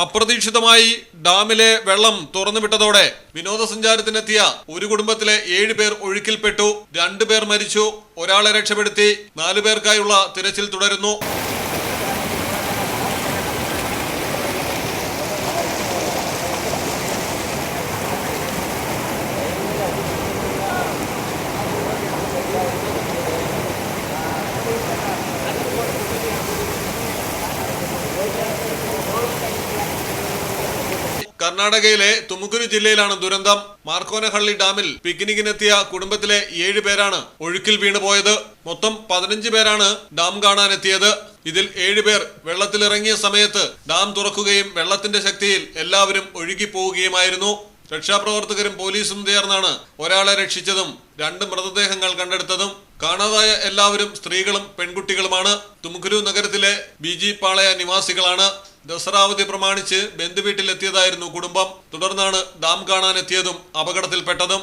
അപ്രതീക്ഷിതമായി ഡാമിലെ വെള്ളം തുറന്നുവിട്ടതോടെ വിനോദസഞ്ചാരത്തിനെത്തിയ ഒരു കുടുംബത്തിലെ ഏഴ് പേർ ഒഴുക്കിൽപ്പെട്ടു. രണ്ടു പേർ മരിച്ചു. ഒരാളെ രക്ഷപ്പെടുത്തി. നാലു പേർക്കായുള്ള തിരച്ചിൽ തുടരുന്നു. കർണാടകയിലെ തുമുക്കുരു ജില്ലയിലാണ് ദുരന്തം. മാർക്കോനഹള്ളി ഡാമിൽ പിക്നിക്കിനെത്തിയ കുടുംബത്തിലെ ഏഴ് പേരാണ് ഒഴുക്കിൽ വീണുപോയത് മൊത്തം പതിനഞ്ച് പേരാണ് ഡാം കാണാനെത്തിയത്. ഇതിൽ ഏഴുപേർ വെള്ളത്തിലിറങ്ങിയ സമയത്ത് ഡാം തുറക്കുകയും വെള്ളത്തിന്റെ ശക്തിയിൽ എല്ലാവരും ഒഴുകിപ്പോവുകയുമായിരുന്നു. രക്ഷാപ്രവർത്തകരും പോലീസും ചേർന്നാണ് ഒരാളെ രക്ഷിച്ചതും രണ്ട് മൃതദേഹങ്ങൾ കണ്ടെടുത്തതും. കാണാതായ എല്ലാവരും സ്ത്രീകളും പെൺകുട്ടികളുമാണ്. തുമുക്കുരു നഗരത്തിലെ ബി പാളയ നിവാസികളാണ്. ദസറ അവധി പ്രമാണിച്ച് ബന്ധുവീട്ടിലെത്തിയതായിരുന്നു കുടുംബം. തുടർന്നാണ് ഡാം കാണാനെത്തിയതും അപകടത്തിൽപ്പെട്ടതും.